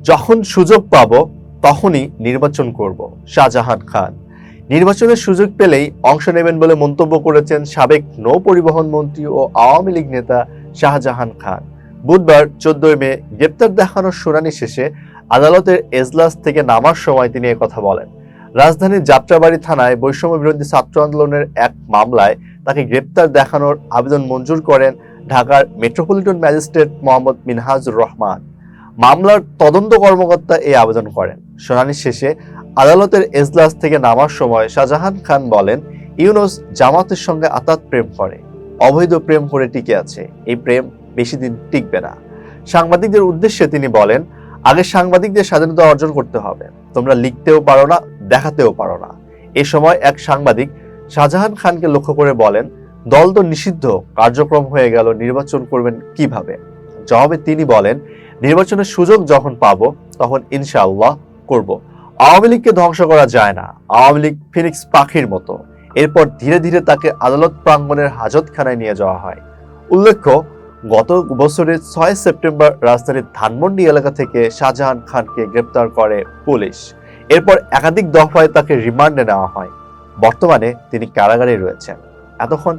যখন সুযোগ পাব, তখনই নির্বাচন করব। শাহজাহান খান। নির্বাচনের সুযোগ পেলেই অংশ নেবেন বলে মন্তব্য করেছেন সাবেক নৌ পরিবহন মন্ত্রী ও আওয়ামী লীগ নেতা শাহজাহান খান। বুধবার চোদ্দই মে গ্রেপ্তার দেখানোর শুনানি শেষে আদালতের এজলাস থেকে নামার সময় তিনি কথা বলেন। রাজধানীর যাত্রাবাড়ি থানায় বৈষম্য বিরোধী ছাত্র আন্দোলনের এক মামলায় তাকে গ্রেপ্তার দেখানোর আবেদন মঞ্জুর করেন ঢাকার মেট্রোপলিটন ম্যাজিস্ট্রেট মোহাম্মদ মিনহাজুর রহমান। মামলার তদন্ত কর্মকর্তা এই আবেদন করেন। শুনানি শেষে আদালতের এজলাস থেকে নামার সময় শাহজাহান খান বলেন, ইউনুস জামাতের সঙ্গে আতাত প্রেম করে, অবৈধ প্রেম করে টিকে আছে, এই প্রেম বেশি দিন টিকবে না। সাংবাদিকদের উদ্দেশ্যে তিনি বলেন, আগে সাংবাদিকদের স্বাধীনতা অর্জন করতে হবে, তোমরা লিখতেও পারো না, দেখাতেও পারো না। এ সময় এক সাংবাদিক শাহজাহান খানকে লক্ষ্য করে বলেন, দল তো নিষিদ্ধ, কার্যক্রম হয়ে গেল, নির্বাচন করবেন কীভাবে? জবাবে তিনি বলেন, নির্বাচনের সুযোগ যখন পাবো, তখন ইনশাআল্লাহ করব। আওয়ামী লীগকে ধ্বংস করা যায় না। আওয়ামী লীগ ফিনিক্স পাখির মতো। এরপর ধীরে ধীরে তাকে আদালত প্রাঙ্গণের হাজতখানায় নিয়ে যাওয়া হয়। উল্লেখ্য, গত বছরের ছয় সেপ্টেম্বর রাজধানীর ধানমন্ডি এলাকা থেকে শাহজাহান খানকে গ্রেপ্তার করে পুলিশ। এরপর একাধিক দফায় তাকে রিমান্ডে নেওয়া হয়। বর্তমানে তিনি কারাগারে রয়েছেন। এতক্ষণ